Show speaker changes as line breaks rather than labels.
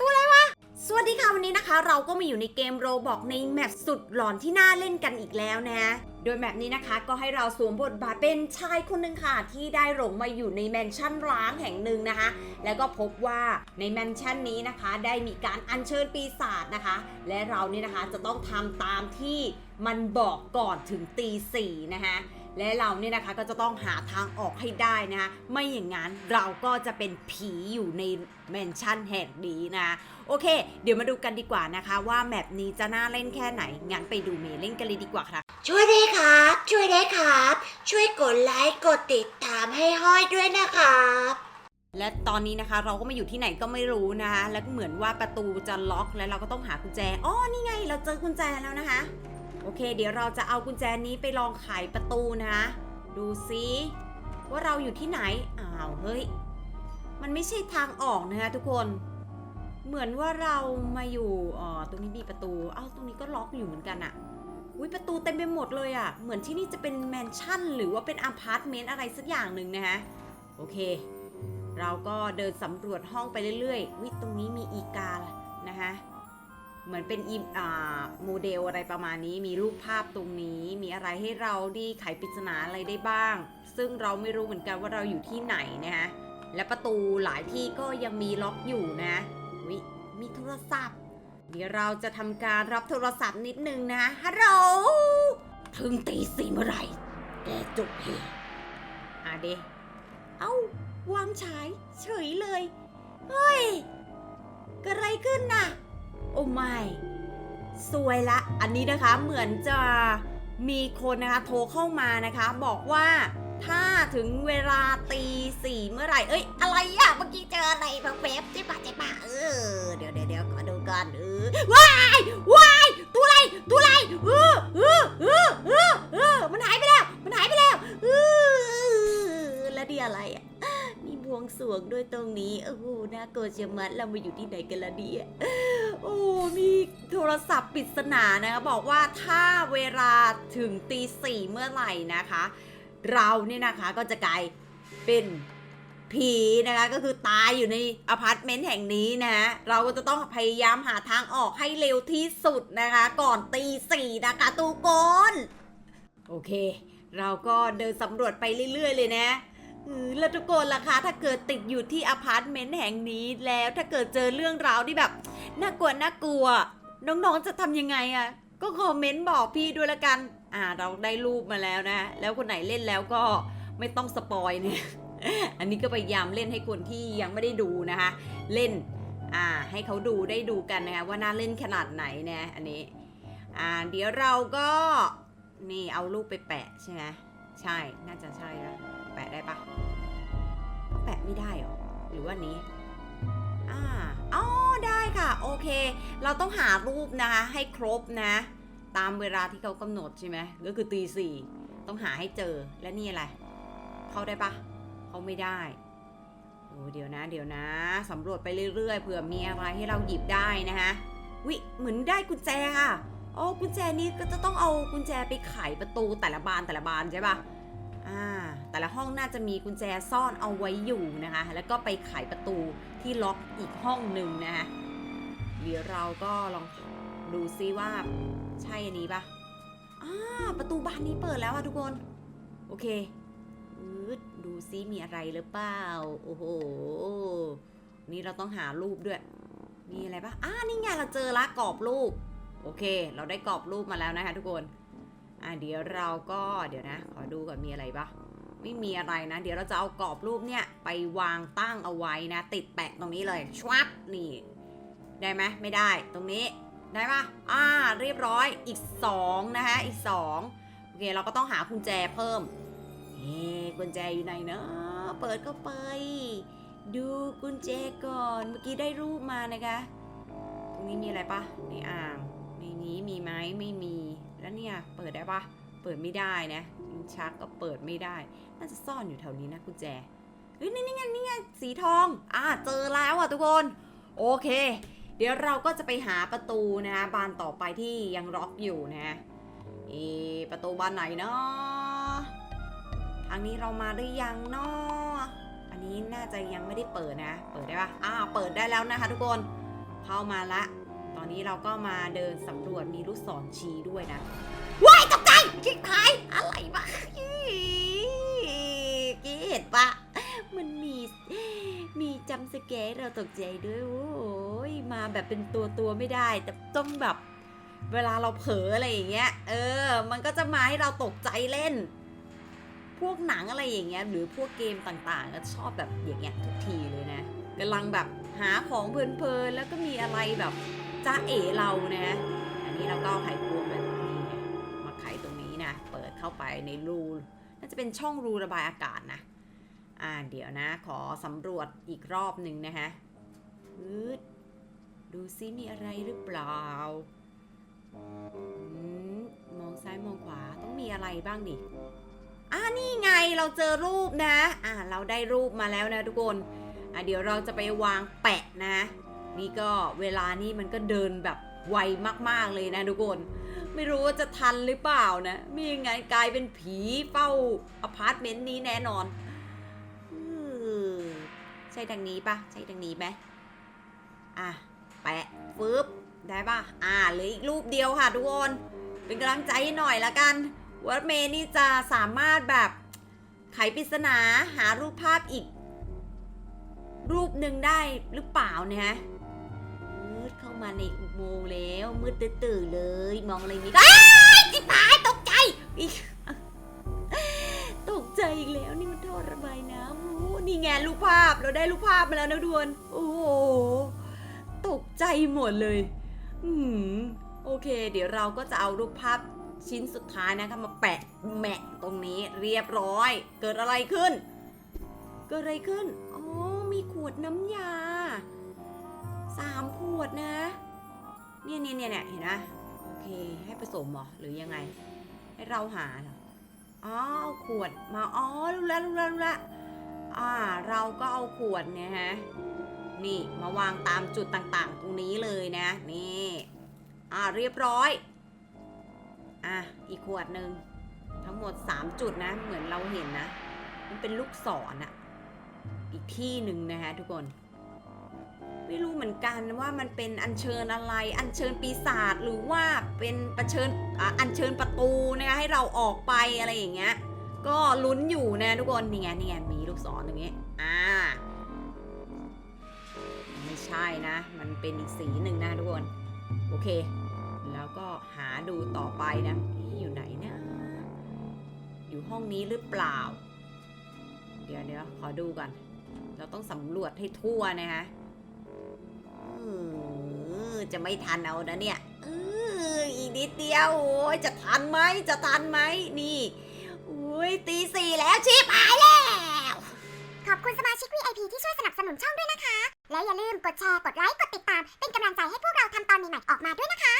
ตัวอะไรวะ สวัสดีค่ะวันนี้นะคะ เราก็มาอยู่ในเกมโรบอกในแมปสุดหลอนที่น่าเล่นกันอีกแล้วนะ โดยแมปนี้นะคะก็ให้เราสวมบทบาทเป็นชายคนหนึ่งค่ะ ที่ได้หลงมาอยู่ในแมนชั่นร้างแห่งหนึ่งนะคะ แล้วก็พบว่าในแมนชั่นนี้นะคะ ได้มีการอัญเชิญปีศาจนะคะ และเรานี่นะคะจะต้องทำตามที่มันบอกก่อนถึงตีสี่นะคะ และเราเนี่ยนะคะก็จะต้องหาทางออกให้ได้นะคะไม่อย่างนั้นเราก็จะเป็นผีอยู่ในแมนชั่นแห่งนี้นะ โอเค เดี๋ยวมาดูกันดีกว่านะคะ ว่าแมปนี้จะน่าเล่นแค่ไหน งั้นไปดูเมย์เล่นกันเลยดีกว่าค่ะ
ช่วยด้วยครับ ช่วยด้วยครับ ช่วยกดไลค์กดติดตามให้ห้อยด้วยนะครับ
และตอนนี้นะคะเราก็มาอยู่ที่ไหนก็ไม่รู้นะคะ แล้วก็เหมือนว่าประตูจะล็อกแล้วเราก็ต้องหากุญแจอ๋อนี่ไง เราเจอกุญแจแล้วนะคะ โอเค เดี๋ยวเราจะเอากุญแจนี้ไปลองไขประตูนะคะดูซิว่าเราอยู่ที่ไหน อ้าวเฮ้ย มันไม่ใช่ทางออกนะคะทุกคน เหมือนว่าเรามาอยู่อ๋อตรงนี้มีประตูอ้าวตรงนี้ก็ล็อกอยู่เหมือนกันอะอุ้ยประตูเต็มไปหมดเลยอะเหมือนที่นี่จะเป็นแมนชั่น หรือว่าเป็นอพาร์ตเมนต์อะไรสักอย่างหนึ่งนะคะโอเค เราก็เดินสำรวจห้องไปเรื่อยๆวิตรงนี้มีอีกานะคะ เหมือนเป็นอีอ่าโมเดลอะไรประมาณนี้ มีรูปภาพตรงนี้ มีอะไรให้เราดีไขปริศนาอะไรได้บ้าง ซึ่งเราไม่รู้เหมือนกันว่าเราอยู่ที่ไหนนะคะและประตูหลายที่ก็ยังมีล็อกอยู่นะวิมีโทรศัพท์ เดี๋ยวเราจะทำการรับโทรศัพท์นิดนึงนะฮัลโหลถึงตีสี่เมื่อไหร่แกจบเพอะเดเอ้าวางฉายเฉยเลย เฮ้ยเกิดอะไรขึ้นน่ะ โอ้ไม่สวยละ อันนี้นะคะเหมือนจะมีคนนะคะโทรเข้ามานะคะ บอกว่าถ้าถึงเวลาตีสี่เมื่อไหร่ เอ้ย อะไรอะเมื่อกี้เจออะไรแบบเฟบๆใช่ปะใช่ปะเออ เดี๋ยวเดี๋ยวเดี๋ยวขอดูก่อนเออว้ายว้าย บวงสรวงด้วยตรงนี้โอ้โหน่ากลัวเชียมัดเรามาอยู่ที่ไหนกันละเนี่ยโอ้มีโทรศัพท์ปริศนานะคะบอกว่าถ้าเวลาถึงตีสี่เมื่อไหร่นะคะ เราเนี่ยนะคะก็จะกลายเป็นผีนะคะก็คือตายอยู่ในอพาร์ตเมนต์แห่งนี้นะเราก็จะต้องพยายามหาทางออกให้เร็วที่สุดนะคะ ก่อนตีสี่นะคะตูกนโอเค เราก็เดินสำรวจไปเรื่อย ๆ เลยนะ แล้วทุกคนล่ะคะ ถ้าเกิดติดอยู่ที่อพาร์ตเมนต์แห่งนี้แล้วถ้าเกิดเจอเรื่องราวที่แบบน่ากลัวน่ากลัว น้องๆจะทำยังไงอะ่ะก็คอมเมนต์บอกพี่ด้วยละกัน อ่าเราได้รูปมาแล้วนะ แล้วคนไหนเล่นแล้วก็ไม่ต้องสปอยเนี่ย อันนี้ก็พยายามเล่นให้คนที่ยังไม่ได้ดูนะคะ เล่น อ่า ให้เขาดูได้ดูกันนะคะว่าน่าเล่นขนาดไหนนะอันนี้ อ่า เดี๋ยวเราก็ นี่เอารูปไปแปะใช่ไหม ใช่น่าจะใช่แล้วแปะได้ปะแปะไม่ได้หรอหรือว่านี้อ่าอ๋อได้ค่ะโอเค เราต้องหารูปนะคะให้ครบนะ ตามเวลาที่เขากำหนดใช่ไหมก็คือตีสี่ต้องหาให้เจอและนี่อะไร เข้าได้ปะเขาไม่ได้โอ้เดี๋ยวนะ เดี๋ยวนะสำรวจไปเรื่อยๆเผื่อมีอะไรให้เราหยิบได้นะคะวิเหมือนได้กุญแจค่ะ โอ๋อกุญแจนี้ก็จะต้องเอากุญแจไปไขประตูแต่ละบานแต่ละบานใช่ปะอ่า แต่ละห้องน่าจะมีกุญแจซ่อนเอาไว้อยู่นะคะ แล้วก็ไปไขประตูที่ล็อกอีกห้องหนึ่งนะคะเดี๋ยวเราก็ลองดูซิว่าใช่อันนี้ปะอ่าประตูบานนี้เปิดแล้วอะทุกคน โอเคอืดดูซิมีอะไรหรือเปล่า โอ้โห นี่เราต้องหารูปด้วย มีอะไรปะอ่านี่ไงเราเจอละกรอบรูป โอเค เราได้กรอบรูปมาแล้วนะคะทุกคน อ่าเดี๋ยวเราก็เดี๋ยวนะ ขอดูก่อนมีอะไรปะไม่มีอะไรนะ เดี๋ยวเราจะเอากรอบรูปเนี่ยไปวางตั้งเอาไว้นะ ติดแปะตรงนี้เลยชวับนี่ ได้ไหมไม่ได้ตรงนี้ได้ปะอ่าเรียบร้อยอีก 2 นะคะอีก 2 โอเค เราก็ต้องหากุญแจเพิ่มเฮ้กุญแจอยู่ไหนเนาะเปิดเข้าไป ดูกุญแจก่อนเมื่อกี้ได้รูปมานะคะ ตรงนี้มีอะไรปะในอ่าง นี้มีไหมไม่มีแล้วเนี่ยเปิดได้ปะเปิดไม่ได้นะชักก็เปิดไม่ได้ น่าจะซ่อนอยู่แถวนี้นะกุญแจเฮ้ยนี่นี่ไงนี่ไงสีทอง อ่าเจอแล้วอะทุกคนโอเค เดี๋ยวเราก็จะไปหาประตูนะบานต่อไปที่ยังล็อกอยู่นะเอประตูบานไหนเนาะทางนี้เรามาหรือยังเนาะอันนี้น่าจะยังไม่ได้เปิดนะ เปิดได้ปะอ่าเปิดได้แล้วนะคะทุกคนเข้ามาละ ตอนนี้เราก็มาเดินสำรวจมีลูกศรชี้ด้วยนะว้ายตกใจชิบหายอะไรวะอีกี้เห็นปะมันมีมีจำสแกร์เราตกใจด้วยโอ้ยมาแบบเป็นตัวตัวไม่ได้ แต่ต้องแบบเวลาเราเผลออะไรอย่างเงี้ย เออ มันก็จะมาให้เราตกใจเล่น พวกหนังอะไรอย่างเงี้ย หรือพวกเกมต่างๆ ก็ชอบแบบอย่างเงี้ยทุกทีเลยนะกำลังแบบหาของเพลินๆ แล้วก็มีอะไรแบบ จ้าเอ๋เรานะอันนี้เราก็ไขควงแบบนี้มาไขตรงนี้นะ เปิดเข้าไปในรูน่าจะเป็นช่องรูระบายอากาศนะ อ่าเดี๋ยวนะ ขอสำรวจอีกรอบหนึ่งนะคะอืดดูซิมีอะไรหรือเปล่าอมองซ้ายมองขวาต้องมีอะไรบ้างดิอ่านี่ไงเราเจอรูปนะ อ่าเราได้รูปมาแล้วนะทุกคน อ่าเดี๋ยวเราจะไปวางแปะนะ นี่ก็เวลานี่มันก็เดินแบบไวมากๆเลยนะทุกคน ไม่รู้ว่าจะทันหรือเปล่านะม่อย่างงันกลายเป็นผีเฝ้าอพาร์ตเมนต์นี้แน่นอนใช่ทางนี้ปะใช่ทางนี้ไหมอะแปะฟึบได้ปะอ่าเหลืออีกรูปเดียวค่ะทุกคนเป็นกำลังใจให้หน่อยละกันว่าเมย์นี่จะสามารถแบบไขปริศนาหารูปภาพอีก รูปหนึ่งได้หรือเปล่านะฮะ เข้ามาในอุโมงค์แล้ว มืดตื่นเลย มองอะไรไมีก็อ้ายจิบหายตกใจ ตกใจอีกแล้วนี่มันท่อระบายน้ำโอ้โหนี่ไงรูปภาพเราได้รูปภาพมาแล้วนะดวนโอ้โหตกใจหมดเลย อืมโอเค เดี๋ยวเราก็จะเอารูปภาพชิ้นสุดท้ายนะคะมาแปะแมะตรงนี้เรียบร้อย เกิดอะไรขึ้น เกิดอะไรขึ้น อ๋อ มีขวดน้ำยา สามขวดนะเนี่ยเนี่ยเนี่ยเนี่ยเห็นไหมโอเค ให้ผสมหรอหรือยังไง ให้เราหาเหรออ๋อเอาขวดมาอ๋อรู้แล้วรู้แล้วรู้แล้วอ่า เราก็เอาขวดเนี่ยฮะนี่มาวางตามจุดต่างๆ ตรงนี้เลยนะนี่อ่าเรียบร้อยอะอีกขวดหนึ่งทั้งหมด 3 จุดนะเหมือนเราเห็นนะ มันเป็นลูกศรอะอีกที่หนึ่งนะคะทุกคน ไม่รู้เหมือนกันว่ามันเป็นอัญเชิญอะไร อัญเชิญปีศาจหรือว่าเป็นประเชิญอัญเชิญประตูนะคะให้เราออกไปอะไรอย่างเงี้ย ก็ลุ้นอยู่นะทุกคนนี่ไงนี่ไงมีลูกศรตรงนี้อ่าไม่ใช่นะ มันเป็นอีกสีหนึ่งนะทุกคนโอเค แล้วก็หาดูต่อไปนะนี่อยู่ไหนนะอยู่ห้องนี้หรือเปล่า เดี๋ยวเดี๋ยวขอดูก่อนเราต้องสำรวจให้ทั่วนะคะ จะไม่ทันเอานะเนี่ยเอออีกนิดเดียวโอ้ยจะทันไหมจะทันไหมนี่โอ้ยตีสี่แล้วชิบหายแล้ว
ขอบคุณสมาชิก VIP ที่ช่วยสนับสนุนช่องด้วยนะคะ และอย่าลืมกดแชร์ กดไลค์ กดติดตาม เป็นกำลังใจให้พวกเราทำตอนใหม่ๆออกมาด้วยนะคะ